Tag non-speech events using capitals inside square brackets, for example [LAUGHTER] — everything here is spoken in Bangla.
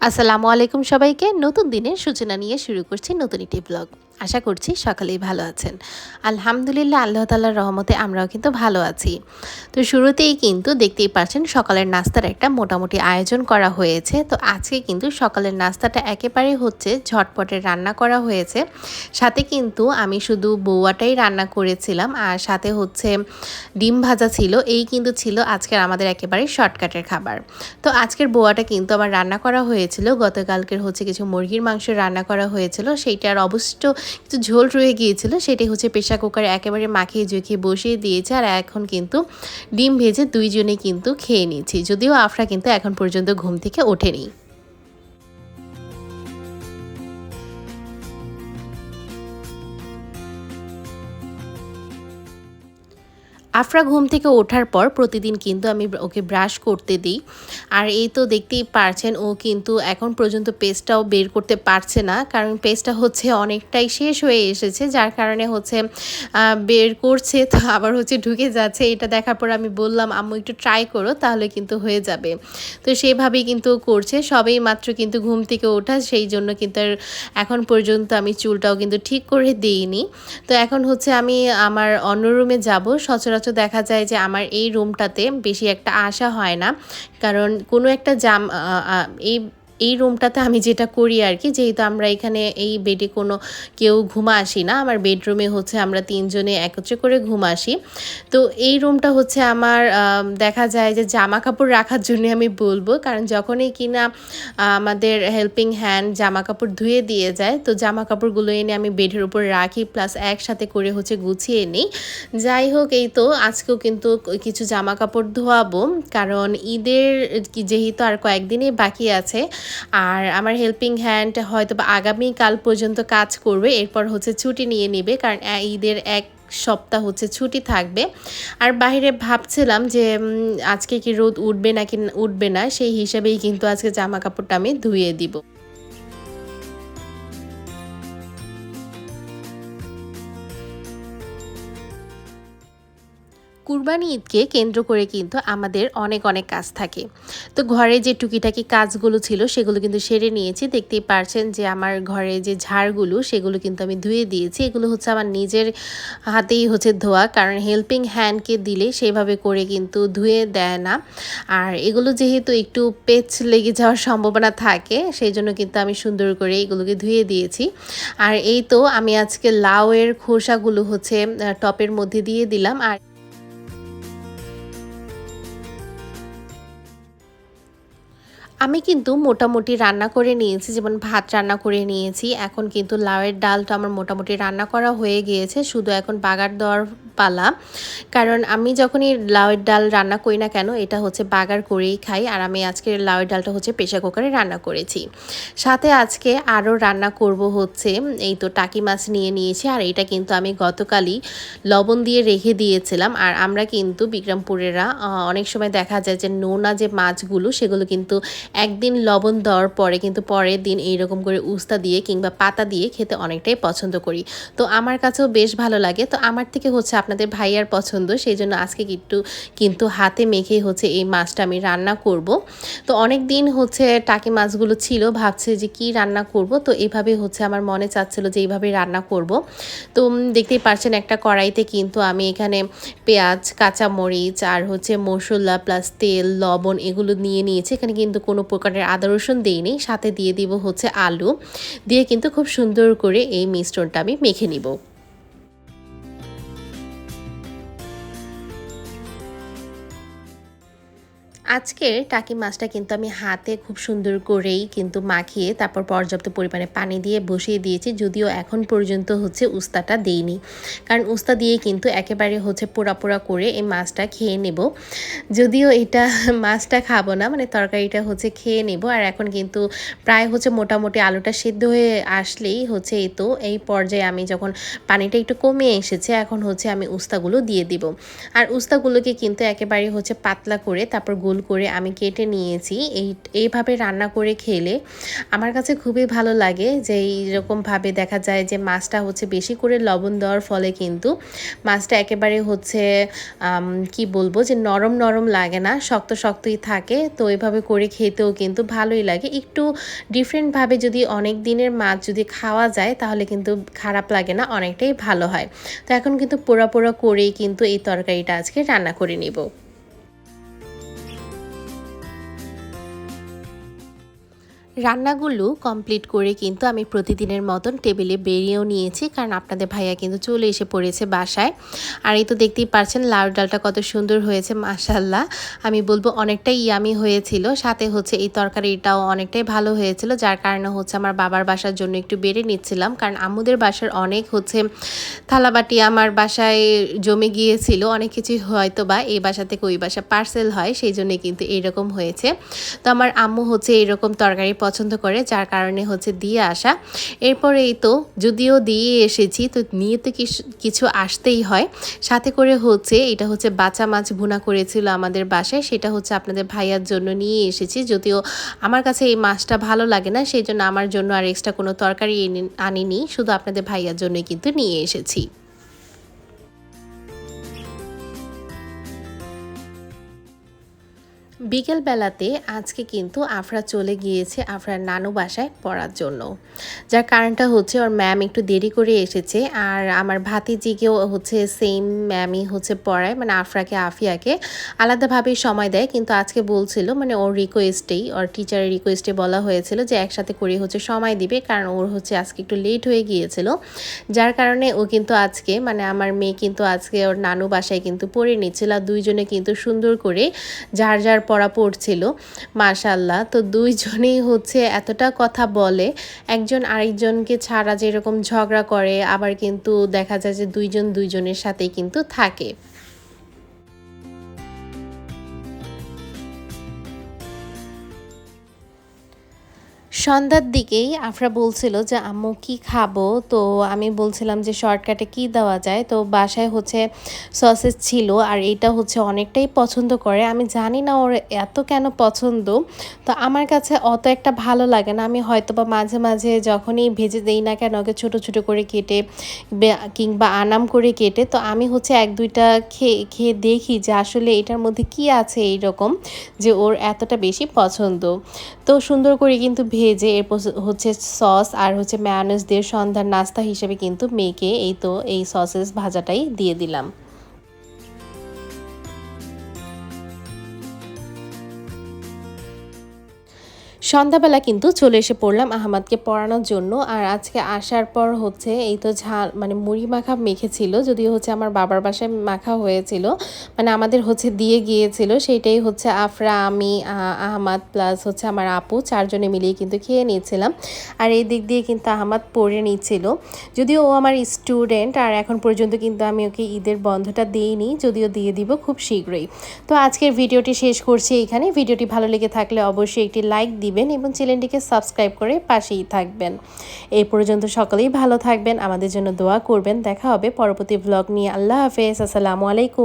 আসসালামু আলাইকুম সবাইকে। নতুন দিনের সূচনা নিয়ে শুরু করছি নতুন একটি ব্লগ আশা করছি সকালেই ভালো আছেন। আলহামদুলিল্লাহ, আল্লাহ তালার রহমতে আমরাও কিন্তু ভালো আছি। তো শুরুতেই কিন্তু দেখতেই পাচ্ছেন সকালের নাস্তার একটা মোটামুটি আয়োজন করা হয়েছে। তো আজকে কিন্তু সকালের নাস্তাটা একেবারে হচ্ছে ঝটপটে রান্না করা হয়েছে। সাথে কিন্তু আমি শুধু বৌয়াটাই রান্না করেছিলাম আর সাথে হচ্ছে ডিম ভাজা ছিল, এই কিন্তু ছিল আজকের আমাদের একেবারে শর্টকাটের খাবার। তো আজকের বোয়াটা কিন্তু আমার রান্না করা হয়েছিল, গতকালকের হচ্ছে কিছু মুরগির মাংস রান্না করা হয়েছিল, সেইটার অবশিষ্ট কিছু ঝোল রয়ে গিয়েছিল, সেটাই হচ্ছে প্রেশার কুকারে একেবারে মাখিয়ে জুখিয়ে বসিয়ে দিয়েছে আর এখন কিন্তু ডিম ভেজে দুইজনে কিন্তু খেয়ে নিয়েছি, যদিও আফরা কিন্তু এখন পর্যন্ত ঘুম থেকে ওঠেনি। আফরা ঘুম থেকে ওঠার পর প্রতিদিন কিন্তু আমি ওকে ব্রাশ করতে দিই। আর এই তো দেখতেই পারছেন, ও কিন্তু এখন পর্যন্ত পেস্টটাও বের করতে পারছে না। কারণ পেস্টটা হচ্ছে অনেকটাই শেষ হয়ে এসেছে, যার কারণে হচ্ছে বের করছে, তো আবার হচ্ছে ঢুকে যাচ্ছে। এটা দেখার পর আমি বললাম, আম্মু, একটু ট্রাই করো, তাহলে কিন্তু হয়ে যাবে। তো সেভাবেই কিন্তু করছে, সবেই মাত্র কিন্তু ঘুম থেকে ওঠা, সেই জন্য কিন্তু এখন পর্যন্ত আমি চুলটাও কিন্তু ঠিক করে দিইনি। তো এখন হচ্ছে আমি আমার অন্য রুমে যাব, সচরাচর সচরাচর দেখা যায় যে আমার এই রুমটাতে বেশি একটা আশা হয় না। কারণ কোনো একটা জাম এই এই রুমটাতে আমি যেটা করি আর কি, যেহেতু আমরা এখানে এই বেডে কোনো কেউ ঘুমা আসি না, আমার বেডরুমে হচ্ছে আমরা তিনজনে একত্রে করে ঘুম আসি। তো এই রুমটা হচ্ছে আমার দেখা যায় যে জামা কাপড় রাখার জন্য আমি বলব, কারণ যখনই কিনা আমাদের হেল্পিং হ্যান্ড জামা কাপড় ধুয়ে দিয়ে যায়, তো জামা কাপড়গুলো এনে আমি বেডের উপর রাখি প্লাস একসাথে করে হচ্ছে গুছিয়ে নিই। যাই হোক, এই তো আজকেও কিন্তু কিছু জামা কাপড় ধোয়াবো, কারণ ঈদের যেহেতু আর কয়েকদিনই বাকি আছে আর আমার হেল্পিং হ্যান্ড হয়তো বা আগামীকাল পর্যন্ত কাজ করবে, এরপর হচ্ছে ছুটি নিয়ে নেবে, কারণ ঈদের এক সপ্তাহ হচ্ছে ছুটি থাকবে। আর বাইরে ভাবছিলাম যে আজকে কি রোদ উঠবে নাকি উঠবে না, সেই হিসাবেই কিন্তু আজকে জামা কাপড়টা আমি ধুয়ে দিব। কুরবানি ঈদকে কেন্দ্র করে কিন্তু আমাদের অনেক অনেক কাজ থাকে। তো ঘরে যে টুকিটাকি কাজগুলো ছিল সেগুলো কিন্তু সেরে নিয়েছি। দেখতেই পারছেন যে আমার ঘরে যে ঝাড়গুলো সেগুলো কিন্তু আমি ধুয়ে দিয়েছি। এগুলো হচ্ছে আমার নিজের হাতেই হচ্ছে ধোয়া, কারণ হেল্পিং হ্যান্ডকে দিলে সেভাবে করে কিন্তু ধুয়ে দেয় না। আর এগুলো যেহেতু একটু পেচ লেগে যাওয়ার সম্ভাবনা থাকে, সেই জন্য কিন্তু আমি সুন্দর করে এগুলোকে ধুয়ে দিয়েছি। আর এই তো আমি আজকে লাউয়ের খোসাগুলো হচ্ছে টপের মধ্যে দিয়ে দিলাম। আর আমি কিন্তু মোটামুটি রান্না করে নিয়েছি, যেমন ভাত রান্না করে নিয়েছি। এখন কিন্তু লাউয়ের ডালটা আমার মোটামুটি রান্না করা হয়ে গিয়েছে। শুধু এখন বাগার দেওয়ার পালা। কারণ আমি যখনই লাউয়ের ডাল রান্না করি না কেন, এটা হচ্ছে বাগার করেই খাই। আর আমি আজকে লাউয়ের ডালটা হচ্ছে প্রেশার কুকারে রান্না করেছি। সাথে আজকে আরও রান্না করব হচ্ছে, এই তো টাকি মাছ নিয়ে নিয়েছি। আর এটা কিন্তু আমি গতকালই লবণ দিয়ে রেখে দিয়েছিলাম। আর আমরা কিন্তু বিক্রমপুরেরা অনেক সময় দেখা যায় যে নোনা যে মাছগুলো, সেগুলো কিন্তু একদিন লবণ দেওয়ার পরে কিন্তু পরের দিন এইরকম করে উস্তা দিয়ে কিংবা পাতা দিয়ে খেতে অনেকটাই পছন্দ করি। তো আমার কাছেও বেশ ভালো লাগে। তো আমার থেকে হচ্ছে আপনাদের ভাইয়ার পছন্দ সেই জন্য আজকে একটু কিন্তু হাতে মেখে হচ্ছে এই মাছটা আমি রান্না করব। তো অনেক দিন হচ্ছে টাকি মাছগুলো ছিল, ভাবছে যে কি রান্না করব, তো এইভাবে হচ্ছে আমার মনে চাচ্ছিল যে এইভাবে রান্না করব। তো দেখতেই পারছেন একটা কড়াইতে কিন্তু আমি এখানে পেঁয়াজ কাঁচা মরিচ আর হচ্ছে মশলা প্লাস তেল, লবণ এগুলো নিয়ে নিয়েছি। এখানে কিন্তু কোনো প্রকারের আদা, রসুন দিইনি সাথে দিয়ে দিব হচ্ছে আলু। দিয়ে কিন্তু খুব সুন্দর করে এই মিশ্রণটা আমি মেখে নিব। আজকের টাকি মাছটা কিন্তু আমি হাতে খুব সুন্দর করেই কিন্তু মাখিয়ে তারপর পর্যাপ্ত পরিমাণে পানি দিয়ে বসিয়ে দিয়েছি। যদিও এখন পর্যন্ত হচ্ছে উস্তাটা দেইনি। কারণ উস্তা দিয়ে কিন্তু একেবারে হচ্ছে পোড়া পোড়া করে এই মাছটা খেয়ে নেব। যদিও এটা [LAUGHS] মাছটা খাব না মানে তরকারিটা হচ্ছে খেয়ে নেব। আর এখন কিন্তু প্রায় হচ্ছে মোটামুটি আলুটা সেদ্ধ হয়ে আসলেই হচ্ছে এই তো, এই পর্যায়ে আমি যখন পানিটা একটু কমে এসেছে, এখন হচ্ছে আমি উস্তাগুলো দিয়ে দিব। আর উস্তাগুলোকে কিন্তু একেবারে হচ্ছে পাতলা করে তারপর গোল করে আমি কেটে নিয়েছি। এই, এইভাবে রান্না করে খেলে আমার কাছে খুবই ভালো লাগে যে এইরকমভাবে দেখা যায় যে মাছটা হচ্ছে বেশি করে লবণ দেওয়ার ফলে কিন্তু মাছটা একেবারে হচ্ছে কি বলব যে নরম নরম লাগে না, শক্ত শক্তই থাকে। তো এভাবে করে খেতেও কিন্তু ভালোই লাগে। একটু ডিফারেন্টভাবে যদি অনেক দিনের মাছ যদি খাওয়া যায় তাহলে কিন্তু খারাপ লাগে না, অনেকটাই ভালো হয়। তো এখন কিন্তু পোড়া পোড়া করেই কিন্তু এই তরকারিটা আজকে রান্না করে নিব। রান্নাগুলো কমপ্লিট করে কিন্তু আমি প্রতিদিনের মতন টেবিলে বেরিয়েও নিয়েছি, কারণ আপনাদের ভাইয়া কিন্তু চলে এসে পড়েছে বাসায়। আর এই তো দেখতেই পারছেন লাউ ডালটা কত সুন্দর হয়েছে মাসাল্লাহ আমি বলব অনেকটাই ইয়ামি হয়েছিল, সাথে হচ্ছে এই তরকারিটাও অনেকটাই ভালো হয়েছিল, যার কারণে হচ্ছে আমার বাবার বাসার জন্য একটু বেড়ে নিচ্ছিলাম, কারণ আমুদের বাসার অনেক হচ্ছে থালাবাটি আমার বাসায় জমে গিয়েছিল, অনেক কিছু হয়তো বা এই বাসা থেকে ওই বাসা পার্সেল হয়, সেই জন্য কিন্তু এইরকম হয়েছে। তো আমার আম্মু হচ্ছে এইরকম তরকারি পছন্দ করে, যার কারণে হচ্ছে দিয়ে আসা। এরপরে এই তো যদিও দিয়ে এসেছি, তো নিয়ে তো কিছু আসতেই হয়। সাথে করে হচ্ছে এটা হচ্ছে বাচ্চা মাছ ভুনা করেছিল আমাদের বাসায়, সেটা হচ্ছে আপনাদের ভাইয়ার জন্য নিয়ে এসেছি। যদিও আমার কাছে এই মাছটা ভালো লাগে না, সেই জন্য আমার জন্য আর এক্সট্রা কোনো তরকারি আনিনি, শুধু আপনাদের ভাইয়ার জন্যই কিন্তু নিয়ে এসেছি। বিকেলবেলাতে আজকে কিন্তু আফরা চলে গিয়েছে আফরার নানু বাসায় পড়ার জন্য। যার কারণটা হচ্ছে ওর ম্যাম একটু দেরি করে এসেছে আর আমার ভাতিজিকেও হচ্ছে সেম ম্যামই হচ্ছে পড়ায় মানে আফরাকে, আফিয়াকে আলাদাভাবে সময় দেয়। কিন্তু আজকে বলছিল মানে ওর রিকোয়েস্টেই ওর টিচারের রিকোয়েস্টে বলা হয়েছিল যে একসাথে করে হচ্ছে সময় দিবে, কারণ ওর হচ্ছে আজকে একটু লেট হয়ে গিয়েছিল। যার কারণে ও কিন্তু আজকে মানে আমার মেয়ে কিন্তু আজকে ওর নানু বাসায় কিন্তু পড়ে নিচ্ছিল আর দুইজনে কিন্তু সুন্দর করে, যার যার পড়া পড়ছিল মাশাল্লাহ তো দুইজনেই হচ্ছে এতটা কথা বলে, একজন আরেকজনকে ছাড়া যেরকম ঝগড়া করে, আবার কিন্তু দেখা যায় যে দুইজন দুইজনের সাথেই কিন্তু থাকে। সন্ধ্যার দিকেই আফরা বলছিল যে, আম্মু, কি খাব? তো আমি বলছিলাম যে, শর্টকাটে কি দেওয়া যায়? তো বাসায় হচ্ছে সসেস ছিল আর এটা হচ্ছে অনেকটাই পছন্দ করে। আমি জানি না ওর এত কেন পছন্দ। তো আমার কাছে অত একটা ভালো লাগে না। আমি হয়তো বা মাঝে মাঝে যখনই ভেজে দেই না কেন, ওকে ছোটো ছোটো করে কেটে কিংবা আনাম করে কেটে, তো আমি হচ্ছে এক দুইটা খেয়ে খেয়ে দেখি যে, আসলে এটার মধ্যে কি আছে এই রকম যে, ওর এতটা বেশি পছন্দ। তো সুন্দর করে কিন্তু ভেজে এরপর হচ্ছে সস আর হচ্ছে ম্যানেজ দিয়ে সন্ধ্যার নাস্তা হিসেবে কিন্তু মেয়েকে এই তো এই সসেস ভাজাটাই দিয়ে দিলাম। সন্ধ্যাবেলা কিন্তু চলে এসে পড়লাম আহমাদকে পড়ানোর জন্য। আর আজকে আসার পর হচ্ছে এই তো ঝাল মানে মুড়ি মাখা মেখেছিল, যদিও হচ্ছে আমার বাবার বাসায় মাখা হয়েছিল মানে আমাদের হচ্ছে দিয়ে গিয়েছিল, সেইটাই হচ্ছে আফরা, আমি আহমাদ প্লাস হচ্ছে আমার আপু, চারজনে মিলিয়ে কিন্তু খেয়ে নিয়েছিলাম। আর এই দিক দিয়ে কিন্তু আহমাদ পড়ে নিচ্ছিল। যদিও ও আমার স্টুডেন্ট আর এখন পর্যন্ত কিন্তু আমি ওকে ঈদের বন্ধটা দিইনি, যদিও দিয়ে দিব খুব শীঘ্রই। তো আজকের ভিডিওটি শেষ করছি এখানে ভিডিওটি ভালো লেগে থাকলে অবশ্যই একটি লাইক দিবেন। দিবেন এবং চ্যানেলটিকে সাবস্ক্রাইব করে পাশেই থাকবেন। এই পর্যন্ত সকলেই ভালো থাকবেন, আমাদের জন্য দোয়া করবেন। দেখা হবে পরবর্তী ব্লগ নিয়ে। আল্লাহ হাফেজ, আসসালামু আলাইকুম।